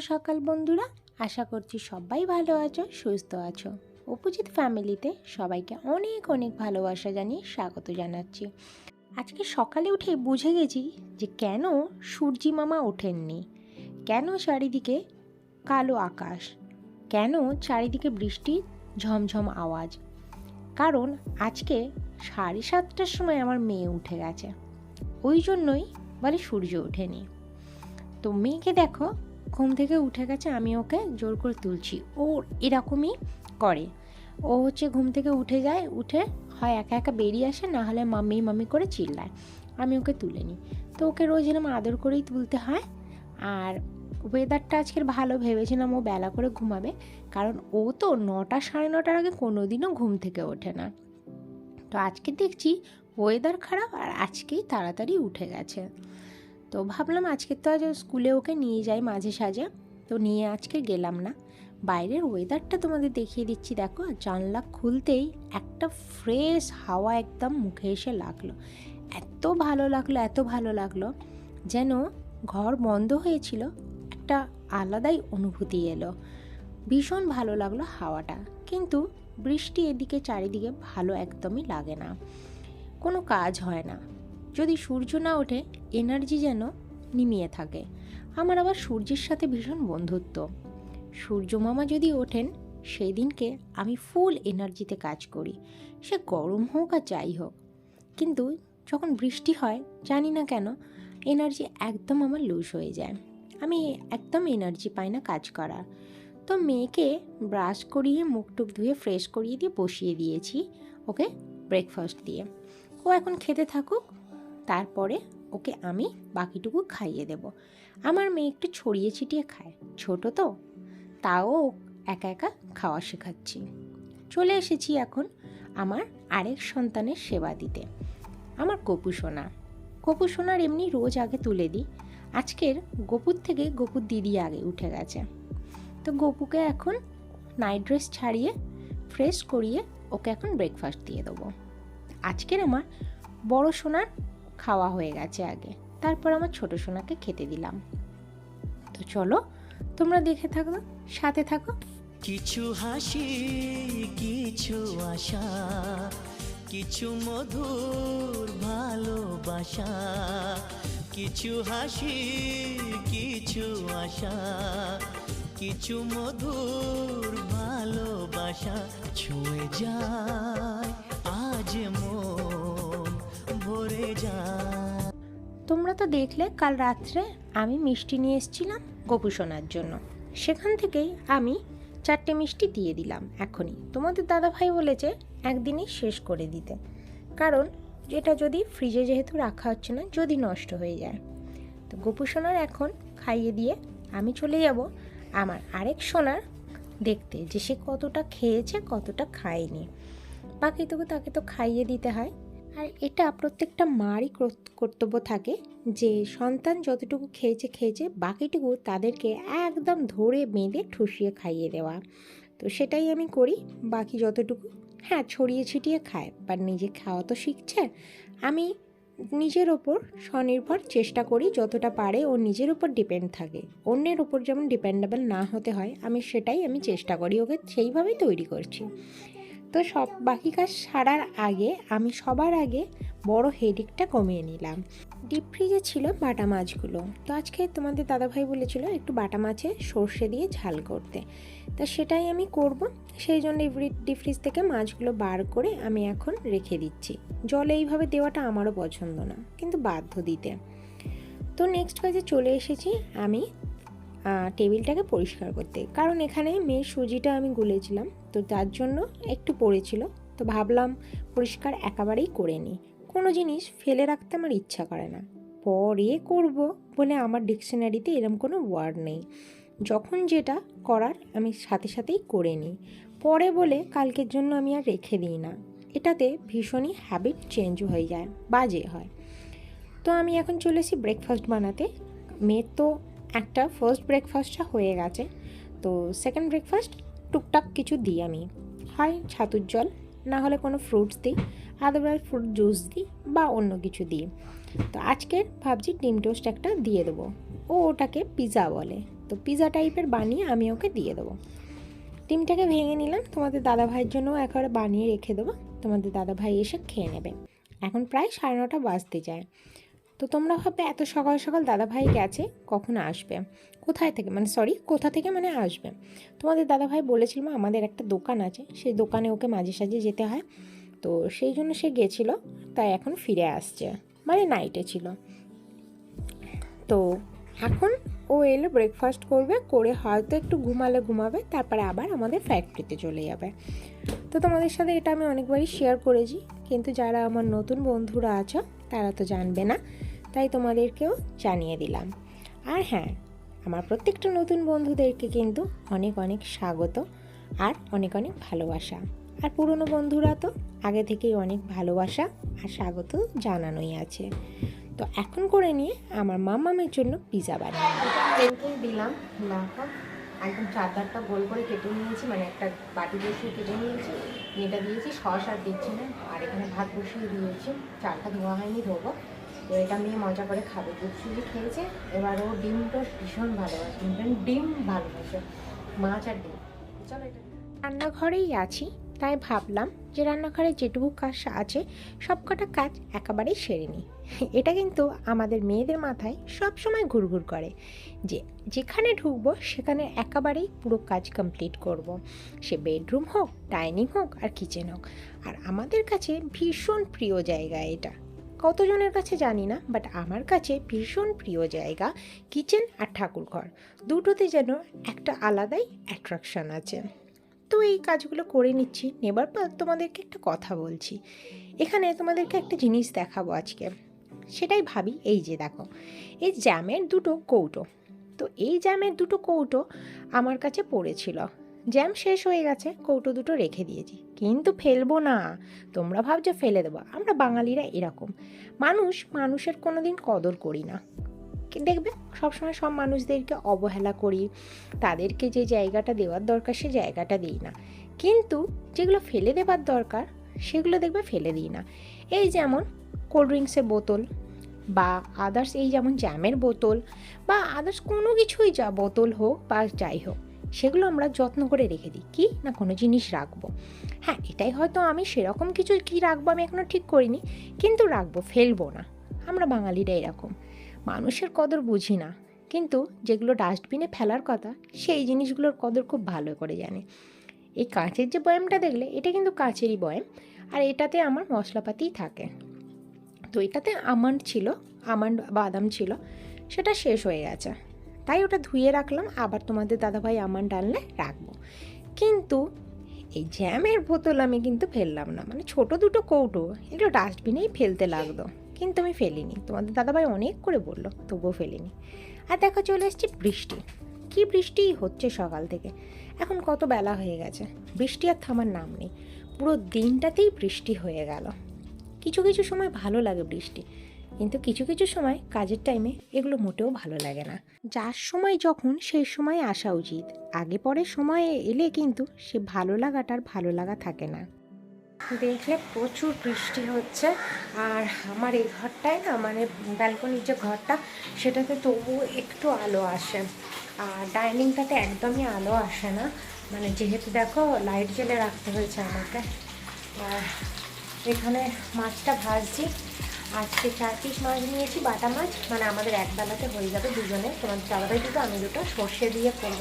সকাল বন্ধুরা। আশা করছি সবাই ভালো আছো, সুস্থ আছো। অপোজিট ফ্যামিলিতে সবাইকে অনেক অনেক ভালোবাসা জানিয়ে স্বাগত জানাচ্ছি। আজকে সকালে উঠে বুঝে গেছি যে কেন সূর্যি মামা ওঠেননি। কেন চারিদিকে কালো আকাশ? কেন চারিদিকে বৃষ্টি, ঝমঝম আওয়াজ? কারণ আজকে সাড়ে সাতটার সময় আমার মেয়ে উঠে গেছে। ওই জন্যই বলে সূর্য ওঠেনি। তো মেয়েকে দেখো ঘুম থেকে উঠে গেছে, আমি ওকে জোর করে তুলছি। ও এরকমই করে। ও হচ্ছে ঘুম থেকে উঠে যায়, উঠে হয় একা একা বেরিয়ে আসে, না হলে মাম্মি মাম্মি করে চিল্লায়। আমি ওকে তুলে নিই। তো ওকে রোজ এরকম আদর করেই তুলতে হয়। আর ওয়েদারটা আজকের ভালো ভেবেছিলাম ও বেলা করে ঘুমাবে, কারণ ও তো নটা সাড়ে নটার আগে কোনো দিনও ঘুম থেকে ওঠে না। তো আজকে দেখছি ওয়েদার খারাপ আর আজকেই তাড়াতাড়ি উঠে গেছে। তো ভাবলাম আজকে তো আজ স্কুলে ওকে নিয়ে যাই মাঝে সাঝে। তো নিয়ে আজকে গেলাম না। বাইরের ওয়েদারটা তোমাদের দেখিয়ে দিচ্ছি, দেখো। জানলা খুলতেই একটা ফ্রেশ হাওয়া একদম মুখে এসে লাগল। এত ভালো লাগল, এত ভালো লাগল, যেন ঘর বন্ধ হয়েছিল। একটা আলাদাই অনুভূতি এলো। ভীষণ ভালো লাগল হাওয়াটা। কিন্তু বৃষ্টি এদিকে চারিদিকে ভালো একদমই লাগে না। কোনো কাজ হয় না। যদি সূর্য না ওঠে এনার্জি যেন নিমিয়ে থাকে। আমার আবার সূর্যের সাথে ভীষণ বন্ধুত্ব। সূর্য মামা যদি ওঠেন সেই দিনকে আমি ফুল এনার্জিতে কাজ করি। সে গরম হোক আর যাই হোক। কিন্তু যখন বৃষ্টি হয়, জানি না কেন, এনার্জি একদম আমার লুজ হয়ে যায়। আমি একদম এনার্জি পাই না কাজ করার। তো মেয়েকে ব্রাশ করিয়ে মুখ টুক ধুয়ে ফ্রেশ করিয়ে দিয়ে বসিয়ে দিয়েছি, ওকে ব্রেকফাস্ট দিয়ে। ও এখন খেতে থাকুক, তারপরে ওকে আমি বাকিটুকু খাইয়ে দেব। আমার মেয়ে একটু ছড়িয়ে ছিটিয়ে খায়। ছোট তো। তাও একা একা খাওয়া শেখাচ্ছি। চলে এসেছি এখন আমার আরেক সন্তানের সেবা দিতে। আমার গপু সোনা। গপু সোনার এমনি রোজ আগে তুলে দিই। আজকের গপুর থেকে গপুর দিদি আগে উঠে গেছে। তো গপুকে এখন নাইট ড্রেস ছাড়িয়ে, ফ্রেশ করিয়ে ওকে এখন ব্রেকফাস্ট দিয়ে দেবো। আজকের আমার বড় সোনার খাওয়া হয়ে গেছে আগে। তারপর আমার ছোট সোনাকে খেতে দিলাম। তো চলো, তোমরা দেখে থাকো, সাথে থাকো। কিছু হাসি, কিছু আশা, কিছু মধুর ভালোবাসা, কিছু হাসি, কিছু আশা, কিছু মধুর ভালোবাসা ছুঁয়ে যায় আজ মন। ভরে তোমরা তো দেখলে কাল রাত্রে আমি মিষ্টি নিয়ে এসেছিলাম গোপুসোনার জন্য। সেখান থেকেই আমি চারটে মিষ্টি দিয়ে দিলাম এখনই। তোমাদের দাদাভাই বলেছে একদিনই শেষ করে দিতে। কারণ এটা যদি ফ্রিজে যেহেতু রাখা হচ্ছে না, যদি নষ্ট হয়ে যায়। তো গোপুসোনার এখন খাইয়ে দিয়ে আমি চলে যাব আমার আরেক সোনার দেখতে, যে সে কতটা খেয়েছে, কতটা খায়নি। বাকি তবু তাকে তো খাইয়ে দিতে হয়। আর এটা প্রত্যেকটা মারই কর্ত- কর্তব্য থাকে যে সন্তান যতটুকু খেয়েছে খেয়েছে, বাকিটুকু তাদেরকে একদম ধরে বেঁধে ঠুসিয়ে খাইয়ে দেওয়া। তো সেটাই আমি করি, বাকি যতটুকু হ্যাঁ ছড়িয়ে ছিটিয়ে খায় বাট নিজে খাওয়া তো শিখছে, আমি নিজের ওপর স্বনির্ভর চেষ্টা করি যতটা পারে ও নিজের ওপর ডিপেন্ড থাকে। অন্যের ওপর যেমন ডিপেন্ডেবল না হতে হয়, আমি সেটাই আমি চেষ্টা করি, ওকে সেইভাবেই তৈরি করছি। তো সব বাকি কাজ সারার আগে আমি সবার আগে বড় হেডিকটা কমিয়ে নিলাম। ডিপ ফ্রিজে ছিল বাটা মাছগুলো। তো আজকে তোমাদের দাদাভাই বলেছিল একটু বাটা মাছে সর্ষে দিয়ে ঝাল করতে। তা সেটাই আমি করব। সেই জন্য ডিপ ফ্রিজ থেকে মাছগুলো বার করে আমি এখন রেখে দিচ্ছি। জলে এইভাবে দেওয়াটা আমারও পছন্দ না, কিন্তু বাধ্য দিতে। তো নেক্সট কাজে চলে এসেছি আমি টেবিলটাকে পরিষ্কার করতে। কারণ এখানে মেয়ের সুজিটা আমি গুলেছিলাম, তো তার জন্য একটু পড়েছিল। তো ভাবলাম পরিষ্কার একেবারেই করে নিই। কোনো জিনিস ফেলে রাখতে আমার ইচ্ছা করে না। পরে করব বলে আমার ডিকশনারিতে এরম কোনো ওয়ার্ড নেই। যখন যেটা করার আমি সাথে সাথেই করে নিই। পরে বলে কালকের জন্য আমি আর রেখে দিই না। এটাতে ভীষণই হ্যাবিট চেঞ্জ হয়ে যায়, বাজে হয়। তো আমি এখন চলে এসেছি ব্রেকফাস্ট বানাতে। মেয়ের তো একটা ফার্স্ট ব্রেকফাস্টটা হয়ে গেছে। তো সেকেন্ড ব্রেকফাস্ট টুকটাক কিছু দিই আমি। হয় ছাতুর জল, না হলে কোনো ফ্রুটস দিই আদারওয়াইজ ফ্রুট জুস দিই বা অন্য কিছু দিই। তো আজকের ভাবছি ডিম টোস্ট একটা দিয়ে দেবো। ও ওটাকে পিৎজা বলে। তো পিৎজা টাইপের বানিয়ে আমি ওকে দিয়ে দেবো। ডিমটাকে ভেঙে নিলাম। তোমাদের দাদা ভাইয়ের জন্য একেবারে বানিয়ে রেখে দেবো। তোমাদের দাদা ভাই এসে খেয়ে নেবে। এখন প্রায় সাড়ে নটা বাজতে যায়। তো তোমরা ভাববে, এত সকাল সকাল দাদা ভাই গেছে, কখন আসবে? কোথায় থেকে? মানে সরি কোথা থেকে মানে আসবে? তোমাদের দাদা ভাই বলেছিল আমাদের একটা দোকান আছে, সেই দোকানে ওকে মাঝে সাঝে যেতে হয়। তো সেই জন্য সে গেছিল, তাই এখন ফিরে আসছে। মানে নাইটে ছিল। তো এখন ও এলে ব্রেকফাস্ট করবে, করে হয়তো একটু ঘুমালে ঘুমাবে, তারপরে আবার আমাদের ফ্যাক্টরিতে চলে যাবে। তো তোমাদের সাথে এটা আমি অনেকবারই শেয়ার করেছি, কিন্তু যারা আমার নতুন বন্ধুরা আছো, তারা তো জানবে না। তাই তোমাদেরকেও জানিয়ে দিলাম। আর হ্যাঁ আমার প্রত্যেকটা নতুন বন্ধুদেরকে কিন্তু অনেক অনেক স্বাগত আর অনেক অনেক ভালোবাসা। আর পুরনো বন্ধুরা তো আগে থেকেই অনেক ভালোবাসা আর স্বাগত জানানোই আছে। তো এখন করে নিয়ে আমার মামামের জন্য পিৎজা বানিয়ে দিলাম একদম চারদারটা গোল করে কেটে নিয়েছি মানে একটা বাটি বসিয়ে কেটে নিয়েছি। এটা দিয়েছি, সস আর দিচ্ছি না। আর এখানে ভাত বসিয়ে দিয়েছি। চালটা ধোয়া হয়নি, ধোবো। তো এটা মেয়ে মজা করে খাবে। দুধ খেয়েছে, এবার ও ডিমটা ভীষণ ভালোবাসে। ডিম ভালোবাসে। মাছ আর ডিম। চলো এটা রান্নাঘরেই আছি, তাই ভাবলাম যে রান্নাঘরে যেটুকু কাজ আছে সব কটা কাজ একেবারেই সেরে নিই। এটা কিন্তু আমাদের মেয়েদের মাথায় সব সময় ঘুরঘুর করে যে যেখানে ঢুকবো, সেখানে একেবারেই পুরো কাজ কমপ্লিট করব। সে বেডরুম হোক ডাইনিং হোক, আর কিচেন হোক। আর আমাদের কাছে ভীষণ প্রিয় জায়গা এটা। কতজনের কাছে জানি না বাট আমার কাছে ভীষণ প্রিয় জায়গা কিচেন আর ঠাকুরঘর। দুটোতে যেন একটা আলাদাই অ্যাট্রাকশান আছে। তো এই কাজগুলো করে নিচ্ছি। নেবার পর তোমাদেরকে একটা কথা বলছি। এখানে তোমাদেরকে একটা জিনিস দেখাবো আজকে। সেটাই ভাবি, এই যে দেখো, এই জ্যামের দুটো কৌটো। তো এই জ্যামের দুটো কৌটো আমার কাছে পড়েছিল। জ্যাম শেষ হয়ে গেছে, কৌটো দুটো রেখে দিয়েছি। কিন্তু ফেলব না। তোমরা ভাবছ ফেলে দেবো। আমরা বাঙালিরা এরকম। মানুষ মানুষের কোনো দিন কদর করি না। দেখবে? সবসময় সব মানুষদেরকে অবহেলা করি। তাদেরকে যে জায়গাটা দেওয়ার দরকার, সে জায়গাটা দিই না। কিন্তু যেগুলো ফেলে দেওয়ার দরকার, সেগুলো দেখবে ফেলে দিই না। এই যেমন কোল্ড ড্রিঙ্কসের বোতল বা আদার্স, এই যেমন জ্যামের বোতল বা আদার্স কোনো কিছুই যা বোতল হোক বা যাই হোক সেগুলো আমরা যত্ন করে রেখে দিই। কি? না, কোনো জিনিস রাখব। হ্যাঁ এটাই হয়তো আমি সেরকম কিছু কি রাখব আমি এখনও ঠিক করিনি, কিন্তু রাখব, ফেলব না। আমরা বাঙালিরা এরকম। মানুষের কদর বুঝি না, কিন্তু যেগুলো ডাস্টবিনে ফেলার কথা, সেই জিনিসগুলোর কদর খুব ভালো করে জানে। এই কাঁচের যে বয়ামটা দেখলে, এটা কিন্তু কাঁচেরই বয়াম, আর এটাতে আমার মশলাপাতিই থাকে। তো এটাতে আমন্ড ছিল, আমন্ড বাদাম ছিল, সেটা শেষ হয়ে গেছে। তাই ওটা ধুয়ে রাখলাম, আবার তোমাদের দাদাভাই আমন্ড আনলে রাখব। কিন্তু এই জ্যামের বোতল আমি কিন্তু ফেললাম না মানে ছোট দুটো কৌটো, এগুলো ডাস্টবিনেই ফেলতে লাগতো কিন্তু আমি ফেলিনি, তোমাদের দাদাভাই অনেক করে বলল, তবুও ফেলিনি। আর দেখো চলে এসেছি বৃষ্টি। কি বৃষ্টি হচ্ছে সকাল থেকে। এখন কত বেলা হয়ে গেছে, বৃষ্টি আর থামার নাম নেই। পুরো দিনটাতেই বৃষ্টি হয়ে গেল। কিছু কিছু সময় ভালো লাগে বৃষ্টি। কিন্তু কিছু কিছু সময় কাজের টাইমে এগুলো মোটেও ভালো লাগে না। যার সময় যখন, সেই সময় আসা উচিত। আগে পরে সময়ে এলে কিন্তু সে ভালো লাগাটা আর ভালো লাগা থাকে না। দেখলে প্রচুর বৃষ্টি হচ্ছে। আর আমার এই ঘরটায় না মানে ব্যালকনির যে ঘরটা, সেটাতে তবুও একটু আলো আসে। আর ডাইনিংটাতে একদমই আলো আসে না। মানে যেহেতু দেখো লাইট জ্বেলে রাখতে হয়েছে আমাকে। আর এখানে মাছটা ভাজছি। আজকে চার পিস মাছ নিয়েছি, বাটা মাছ। মানে আমাদের একবেলাতে হয়ে যাবে দুজনে। তোমার দাদাভাই দুটো, আমি দুটো। সর্ষে দিয়ে করব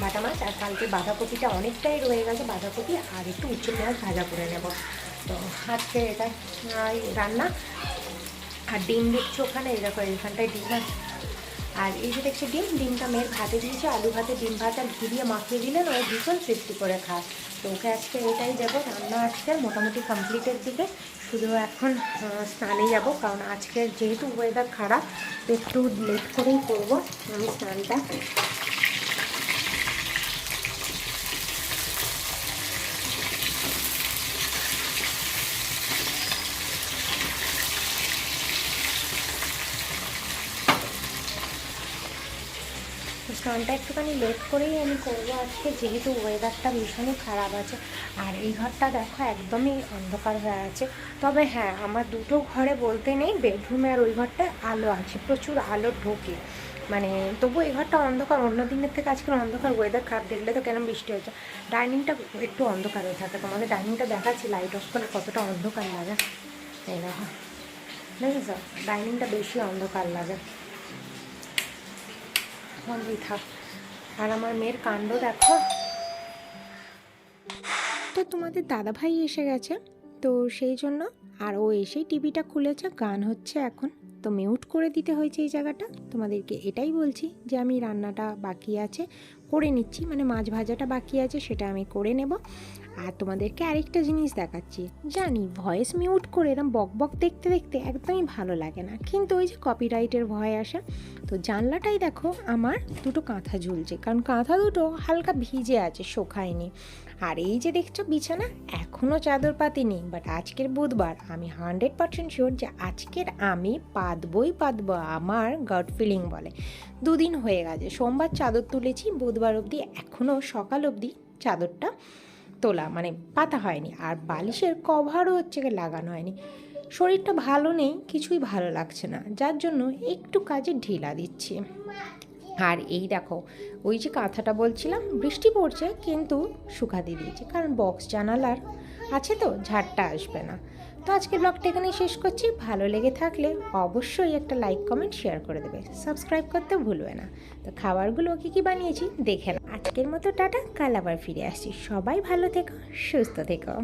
বাটা মাছ। আর কালকে বাঁধাকপিটা অনেকটাই রয়ে গেছে বাঁধাকপি। আর একটু উচ্চে পেঁয়াজ ভাজা করে নেব। তো আজকে এটা রান্না। আর ডিম দিচ্ছি ওখানে। এরকম এখানটায় ডিম আছে। আর এই যে দেখছি ডিম, ডিমটা মেয়ের ভাতে দিয়েছে, আলু ভাতে, ডিম আর ঘি দিয়ে মাখিয়ে দিলেন ও ভীষণ তৃপ্তি করে খায়। তো ওকে আজকে এটাই যাব রান্না আজকে মোটামুটি কমপ্লিটের দিকে। শুধু এখন স্নানে যাব, কারণ আজকে যেহেতু ওয়েদার খারাপ একটু লেট করেই করব আমি স্নানটা। স্নানটা একটুখানি লেট করেই আমি করব আজকে, যেহেতু ওয়েদারটা ভীষণই খারাপ আছে। আর এই ঘরটা দেখো একদমই অন্ধকার হয়ে আছে। তবে হ্যাঁ আমার দুটো ঘরে বলতে নেই বেডরুমে আর ওই ঘরটা আলো আছে, প্রচুর আলো ঢোকে। মানে তবু এই ঘরটা অন্ধকার, অন্য দিনের থেকে আজকের অন্ধকার ওয়েদার খারাপ, দেখলে তো কেন বৃষ্টি হচ্ছে। ডাইনিংটা একটু অন্ধকার হয়ে থাকে, তোমাদের ডাইনিংটা দেখাচ্ছি লাইট অফ করলে কতটা অন্ধকার লাগে। এই দেখো, দেখেছ? ডাইনিংটা বেশি অন্ধকার লাগে। বন্ধই থাক আর আমার মেয়ের কাণ্ড দেখো। তো তোমাদের দাদা ভাই এসে গেছে। তো সেই জন্য আর ও এসেই টিভিটা খুলেছে, গান হচ্ছে এখন। তো মিউট করে দিতে হয়েছে এই জায়গাটা। তোমাদেরকে এটাই বলছি যে আমি রান্নাটা বাকি আছে, করে নিচ্ছি। মানে মাছ ভাজাটা বাকি আছে, সেটা আমি করে নেব। আর তোমাদেরকে আরেকটা জিনিস দেখাচ্ছি। জানি ভয়েস মিউট করে এরকম বক বক দেখতে দেখতে একদমই ভালো লাগে না। কিন্তু ওই যে কপিরাইটের ভয় আসে, তো জানলাটাই দেখো আমার দুটো কাঁথা ঝুলছে। কারণ কাঁথা দুটো হালকা ভিজে আছে, শোকায়নি। আর এই যে দেখছ বিছানা এখনও চাদর পাতি পাতিনি বাট আজকের বুধবার আমি হান্ড্রেড পার্সেন্ট শিওর যে আজকের আমি পাতবই পাতবো, আমার গড ফিলিং বলে। দুদিন হয়ে গেছে, সোমবার চাদর তুলেছি, বুধবার অবধি এখনও সকাল অবধি চাদরটা তোলা মানে পাতা হয়নি। আর বালিশের কভারও হচ্ছে লাগানো হয়নি। শরীরটা ভালো নেই, কিছুই ভালো লাগছে না। যার জন্য একটু কাজে ঢিলা দিচ্ছি। আর এই দেখো, ওই যে কাঁথাটা বলছিলাম, বৃষ্টি পড়ছে কিন্তু শুকাতে দিয়েছি। কারণ বক্স জানালার আছে তো, ঝাড়টা আসবে না। তো আজকে ব্লগটা এখানেই শেষ করছি। ভালো লেগে থাকলে অবশ্যই একটা লাইক কমেন্ট শেয়ার করে দেবে। সাবস্ক্রাইব করতে ভুলবে না। তো খাবারগুলো কী কী বানিয়েছি দেখে না আজকের মতো টাটা, কাল আবার ফিরে আসছি। সবাই ভালো থেকো, সুস্থ থেকো।